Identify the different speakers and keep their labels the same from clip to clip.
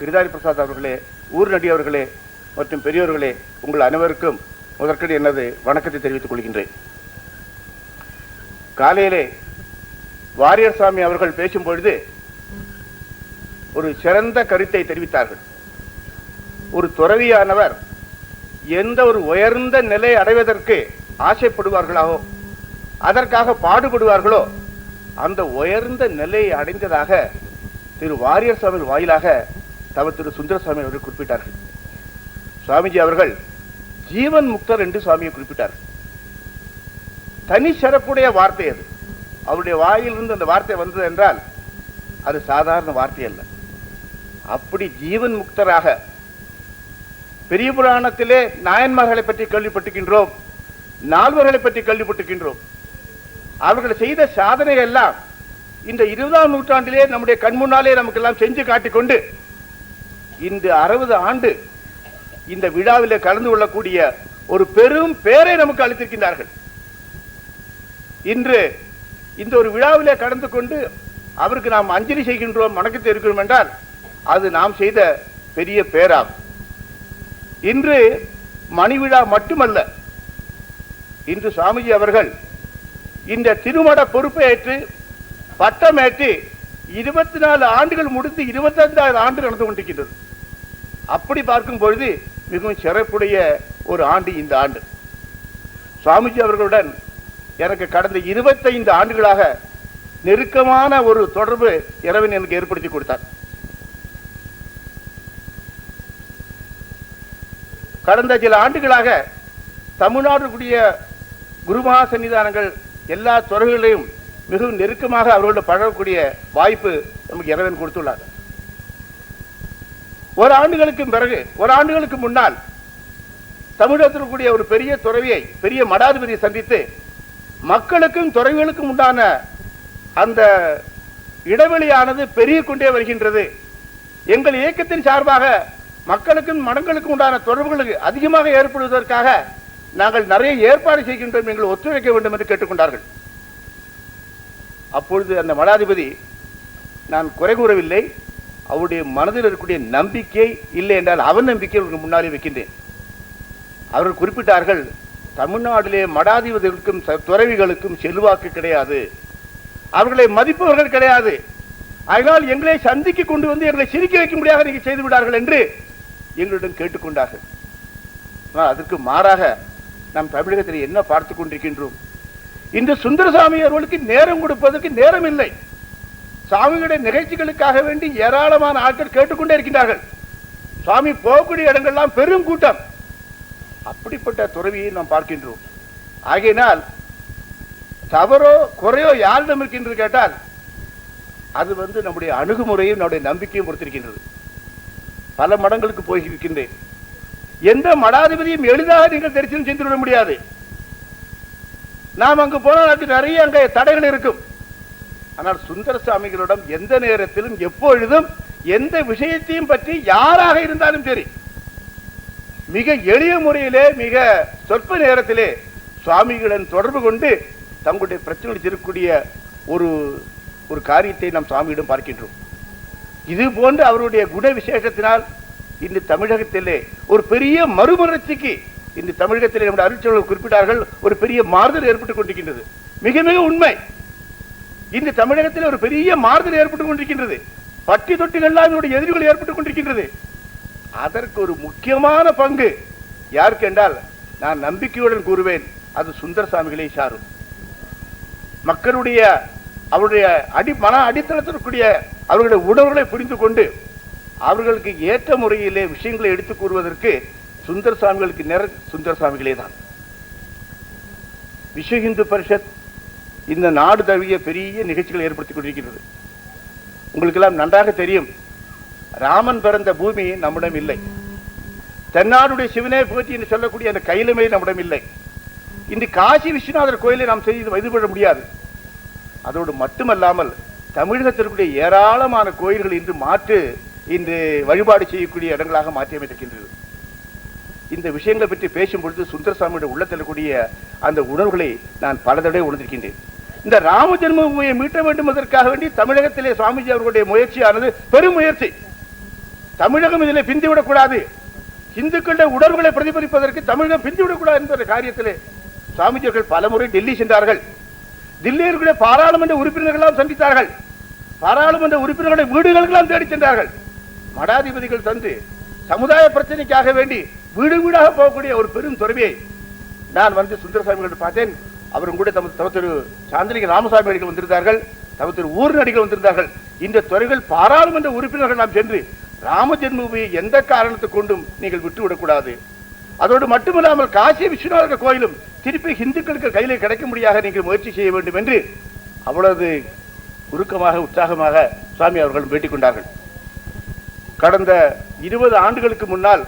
Speaker 1: கிரிதாரி பிரசாத் அவர்களே ஊர் நடி அவர்களே மற்றும் பெரியோர்களே உங்கள் அனைவருக்கும் முதற்கடி எனது வணக்கத்தை தெரிவித்துக் கொள்கின்றேன். காலையிலே வாரியர் சாமி அவர்கள் பேசும் பொழுது ஒரு சிறந்த கருத்தை தெரிவித்தார்கள். ஒரு துறவியானவர் எந்த ஒரு உயர்ந்த நிலை அடைவதற்கு ஆசைப்படுவார்களாகோ அதற்காக பாடுபடுவார்களோ அந்த உயர்ந்த நிலையை அடைந்ததாக திரு வாரியர் சாமி வாயிலாக தவ திரு சுந்தரசாமி அவர்கள் குறிப்பிட்டார்கள். சுவாமிஜி அவர்கள் ஜீவன் முக்தர் என்று சுவாமியை குறிப்பிட்டார். தனி சிறப்புடைய வார்த்தை அது. அவருடைய வாயிலிருந்து அந்த வார்த்தை வந்தது என்றால் அது சாதாரண வார்த்தை அல்ல. அப்படி ஜீவன் முக்தராக பெரிய புராணத்திலே நாயன்மார்களை பற்றி கேள்விப்பட்டிருக்கின்றோம் நால்வர்களை பற்றி கேள்விப்பட்டிருக்கின்றோம். அவர்கள் செய்த சாதனை எல்லாம் இந்த இருபதாம் நூற்றாண்டிலே நம்முடைய கண்முன்னாலே நமக்கு எல்லாம் செஞ்சு காட்டிக்கொண்டு இன்று அறுபது ஆண்டு இந்த விழாவில் கலந்து கொள்ளக்கூடிய ஒரு பெரும் பேரை நமக்கு அளித்திருக்கின்றார்கள். இன்று இந்த ஒரு விழாவில் கலந்து கொண்டு அவருக்கு நாம் அஞ்சலி செய்கின்றோம் வணக்கத்தை இருக்கிறோம் என்றால் அது நாம் செய்த பெரிய பேராகும். இன்று மணி விழா மட்டுமல்ல இன்று சுவாமிஜி அவர்கள் இந்த திருமண பொறுப்பை ஏற்று பட்டமேற்று இருபத்தி நாலு ஆண்டுகள் முடித்து இருபத்தைந்தாவது ஆண்டு நடந்து கொண்டிருக்கின்றது. அப்படி பார்க்கும் பொழுது மிகவும் சிறப்புடைய ஒரு ஆண்டு இந்த ஆண்டு. சுவாமிஜி அவர்களுடன் எனக்கு கடந்த இருபத்தைந்து ஆண்டுகளாக நெருக்கமான ஒரு தொடர்பு இறைவன் எனக்கு ஏற்படுத்தி கொடுத்தார். கடந்த சில ஆண்டுகளாக தமிழ்நாடுடைய குருமகா சன்னிதானங்கள் எல்லா துறைகளிலும் மிகவும் நெருக்கமாக அவர்களோடு பழகக்கூடிய வாய்ப்பு நமக்கு இறைவன் கொடுத்துள்ளார். ஒரு ஆண்டுகளுக்கு பிறகு ஒரு ஆண்டுகளுக்கு முன்னால் தமிழகத்தில் கூடிய ஒரு பெரிய துறவியை பெரிய மடாதிபதியை சந்தித்து மக்களுக்கும் துறவிகளுக்கும் உண்டான அந்த இடைவெளியானது பெருகிக் கொண்டே வருகின்றது. எங்கள் இயக்கத்தின் சார்பாக மக்களுக்கும் மடங்களுக்கும் உண்டான தொடர்புகளுக்கு அதிகமாக ஏற்படுவதற்காக நாங்கள் நிறைய ஏற்பாடு செய்கின்றோம் எங்களை ஒத்துழைக்க வேண்டும் என்று கேட்டுக்கொண்டார்கள். அப்பொழுது அந்த மடாதிபதி நான் குறை கூறவில்லை. அவருடைய மனதில் இருக்கக்கூடிய நம்பிக்கை இல்லை என்றால் அவன் நம்பிக்கை அவருக்கு முன்னாலே வைக்கின்றேன். அவர்கள் குறிப்பிட்டார்கள் தமிழ்நாட்டிலே மடாதிபதிகளுக்கும் ச- துறவிகளுக்கும் செல்வாக்கு கிடையாது. அவர்களை மதிப்பவர்கள் கிடையாது. அதனால் எங்களை சந்திக்க கொண்டு வந்து எங்களை சிரிக்க வைக்க முடியாத நீங்கள் செய்து விடார்கள் என்று எங்களிடம் கேட்டுக்கொண்டார்கள் அதற்கு மாறாக நாம் தமிழகத்தில் என்ன பார்த்து கொண்டிருக்கின்றோம்? இன்று சுந்தரசாமி அவர்களுக்கு நேரம் கொடுப்பதற்கு நேரம் இல்லை சாமிகளுடைய நிகழ்ச்சிகளுக்காக வேண்டி ஏராளமான ஆட்கள் கேட்டுக்கொண்டே இருக்கின்றார்கள். சுவாமி போகக்கூடிய இடங்கள்லாம் பெரும் கூட்டம். அப்படிப்பட்ட துறவியை நாம் பார்க்கின்றோம். ஆகையினால் தவறோ குறையோ யாரிடம் இருக்கின்றது கேட்டால் அது வந்து நம்முடைய அணுகுமுறையும் நம்முடைய நம்பிக்கையும் பொறுத்திருக்கின்றது பல மடங்களுக்கு போய் இருக்கின்றேன் எந்த மடாதிபதியும் எளிதாக நீங்கள் தரிசனம் செய்துவிட முடியாது. நாம் அங்கு போனால் அது நிறைய அங்கே தடைகள் இருக்கும். ஆனால் சுந்தர சுவாமிகளிடம் எந்த நேரத்திலும் எப்பொழுதும் எந்த விஷயத்தையும் பற்றி யாராக இருந்தாலும் சரி மிக எளிய முறையிலே மிக சொற்ப நேரத்திலே சுவாமிகளுடன் தொடர்பு கொண்டு தங்களுடைய பிரச்சனை தீர்க்கக்கூடிய ஒரு ஒரு காரியத்தை நாம் சுவாமியிடம் பார்க்கின்றோம். இது போன்று அவருடைய குண விசேஷத்தினால் இன்று தமிழகத்திலே ஒரு பெரிய மறுமலர்ச்சிக்கு இந்த தமிழகத்தில் நம்முடைய அருட்செல்வர் குறிப்பிட்டார்கள் ஒரு பெரிய மாறுதல் ஏற்பட்டுக் கொண்டிருக்கின்றது. மிக மிக உண்மை. இந்த தமிழகத்தில் ஒரு பெரிய மாறுதல் ஏற்பட்டுக் கொண்டிருக்கின்றது. பட்டி தொட்டிகள்லாம் என்னுடைய எதிர்வுகள் ஏற்பட்டுக் கொண்டிருக்கின்றது. அதற்கு ஒரு முக்கியமான பங்கு. யாருக்கு என்றால் நான் நம்பிக்கையுடன் கூறுவேன் அது சுந்தர சாமிகளை சாரும். மக்களுடைய அவருடைய அடி மன அடித்தளத்திற்குரிய அவர்களுடைய உணர்வுகளை புரிந்து கொண்டு அவர்களுக்கு ஏற்ற முறையிலே விஷயங்களை எடுத்துக் கூறுவதற்கு சுந்தர சாமிகளுக்கு நிற சுந்தர சாமிகளே தான் விஸ்வ இந்து பரிஷத் இந்த நாடு தழுவிய பெரிய நிகழ்ச்சிகளை ஏற்படுத்திக் கொண்டிருக்கிறது. உங்களுக்கெல்லாம் நன்றாக தெரியும். ராமன் பிறந்த பூமி நம்மிடம் இல்லை. தென்னாடுடைய சிவனே போற்றி என்று சொல்லக்கூடிய அந்த கையிலுமே நம்மிடம் இல்லை. இன்று காசி விஸ்வநாதர் கோயிலை நாம் செய்து வழிபட முடியாது. அதோடு மட்டுமல்லாமல் தமிழகத்திற்குரிய ஏராளமான கோயில்கள் இன்று மாற்று இன்று வழிபாடு செய்யக்கூடிய இடங்களாக மாற்றி அமைத்திருக்கின்றது. இந்த விஷயங்களை பற்றி பேசும் பொழுது சுந்தரசாமியுடைய உள்ளத்தில் கூடிய அந்த உணர்வுகளை நான் பல தடவை உணர்ந்திருக்கின்றேன். இந்த ராம ஜென்மபூமியை மீட்ட வேண்டும் என்பதற்காக வேண்டி தமிழகத்திலே சுவாமிஜி அவர்களுடைய முயற்சியானது பெரும் முயற்சி. தமிழகம் இதில் பிந்திவிடக்கூடாது. இந்துக்களுடைய உணர்வுகளை பிரதிபலிப்பதற்கு தமிழகம் பிந்திவிடக் என்ற காரியத்திலே சுவாமிஜிகள் பலமுறை டெல்லி சென்றார்கள். தில்லியில் பாராளுமன்ற உறுப்பினர்களாம் சந்தித்தார்கள். பாராளுமன்ற உறுப்பினர்களுடைய வீடுகளுக்கெல்லாம் தேடி சென்றார்கள். மடாதிபதிகள் தந்து சமுதாய பிரச்சனைக்காக வேண்டி வீடு வீடாக போகக்கூடிய ஒரு பெரும் துறவியை நான் வந்து சுந்தரசாமி பார்த்தேன். அவரும் கூட தமது தம திரு சாந்திரிக ராமசாமி அடிகள் வந்திருந்தார்கள். தமது திரு ஊர் நடிகள் வந்திருந்தார்கள். இந்த துறைகள் பாராளுமன்ற உறுப்பினர்கள் நாம் சென்று ராம ஜென்மபூமியை எந்த காரணத்தை கொண்டும் நீங்கள் விட்டுவிடக்கூடாது. அதோடு மட்டுமில்லாமல் காசி விஸ்வநாதர் கோயிலும் திருப்பி இந்துக்களுக்கு கையில் கிடைக்க முடியாக நீங்கள் முயற்சி செய்ய வேண்டும் என்று அவ்வளவு உருக்கமாக உற்சாகமாக சுவாமி அவர்கள் பேட்டிக் கொண்டார்கள். கடந்த இருபது ஆண்டுகளுக்கு முன்னால்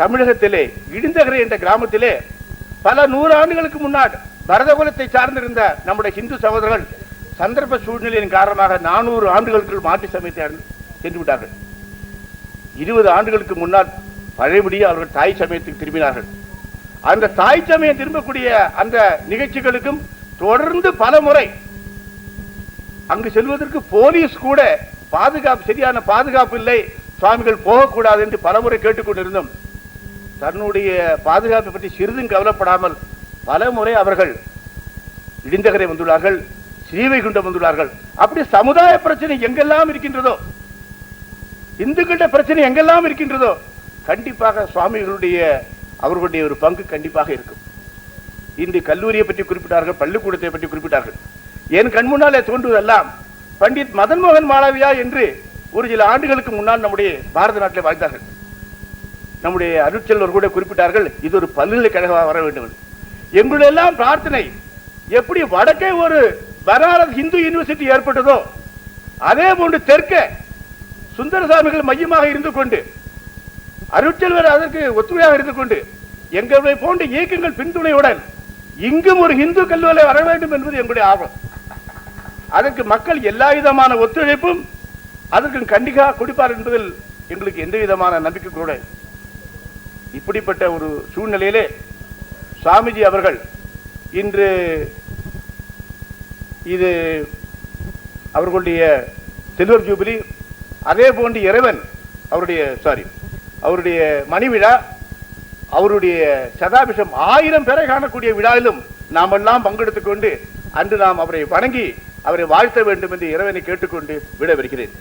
Speaker 1: தமிழகத்திலே இடிந்தகரை என்ற கிராமத்திலே பல நூறு ஆண்டுகளுக்கு முன்னால் பரதகுலத்தை சார்ந்திருந்த நம்முடைய ஹிந்து சகோதரர்கள் சந்தர்ப்ப சூழ்நிலையின் காரணமாக நானூறு ஆண்டுகளுக்குள் மாற்றி சமயத்தை சென்று விட்டார்கள். இருபது ஆண்டுகளுக்கு முன்னால் பழையபடி அவர்கள் தாய் சமயத்துக்கு திரும்பினார்கள். அந்த தாய் சமயம் திரும்பக்கூடிய அந்த நிகழ்ச்சிகளுக்கும் தொடர்ந்து பல முறை அங்கு செல்வதற்கு போலீஸ் கூட பாதுகாப்பு சரியான பாதுகாப்பு இல்லை சுவாமிகள் போகக்கூடாது என்று பலமுறை கேட்டுக்கொண்டிருந்தோம். தன்னுடைய பாதுகாப்பை பற்றி சிறிதும் கவலைப்படாமல் பலமுறை அவர்கள் இடிந்தகரை வந்துள்ளார்கள் ஸ்ரீவைகுண்டம் வந்துள்ளார்கள். அப்படி சமுதாய பிரச்சனை எங்கெல்லாம் இருக்கின்றதோ இந்துக்களுடைய பிரச்சனை எங்கெல்லாம் இருக்கின்றதோ கண்டிப்பாக சுவாமிகளுடைய அவர்களுடைய ஒரு பங்கு கண்டிப்பாக இருக்கும். இன்று கல்லூரியை பற்றி குறிப்பிட்டார்கள் பள்ளிக்கூடத்தை பற்றி குறிப்பிட்டார்கள். என் கண் முன்னாலே தோன்றுவதெல்லாம் பண்டித் மதன் மோகன் மாளவியா என்று ஒரு சில ஆண்டுகளுக்கு முன்னால் நம்முடைய பாரத நாட்டில் வாழ்ந்தார்கள். நம்முடைய அருட்செல்வர் கூட குறிப்பிட்டார்கள் இது ஒரு பல்கலைக்கழகமாக வர வேண்டும் எங்களெல்லாம் எங்களுடைய பிரார்த்தனை எப்படி வடக்கே ஒரு பனாரஸ் இந்து யூனிவர்சிட்டி ஏற்பட்டதோ அதே போன்று தெற்கே சுந்தரசாமிகள் மையமாக இருந்து கொண்டு அருட்செல்வர் அதற்கு ஒத்துழையாக இருந்து கொண்டு எங்களை போன்ற இயக்கங்கள் பின்துணையுடன் இங்கும் ஒரு இந்து கல்லூரி வர வேண்டும் என்பது எங்களுடைய ஆர்வம். அதற்கு மக்கள் எல்லா விதமான ஒத்துழைப்பும் அதற்கு கண்டிகா கொடுப்பார் என்பதில் எங்களுக்கு எந்த விதமான நம்பிக்கை கூட இப்படிப்பட்ட ஒரு சூழ்நிலையிலே சுவாமிஜி அவர்கள் இன்று இது அவர்களுடைய சில்வர் ஜூபிலி அதே போன்று இறைவன் அவருடைய சாரி அவருடைய மணி விழா அவருடைய சதாபிஷம் ஆயிரம் பேரை காணக்கூடிய விழாவிலும் நாம் எல்லாம் பங்கெடுத்துக் கொண்டு அன்று நாம் அவரை வணங்கி அவரை வாழ்த்த வேண்டும் என்று இறைவனை கேட்டுக்கொண்டு விட வருகிறேன்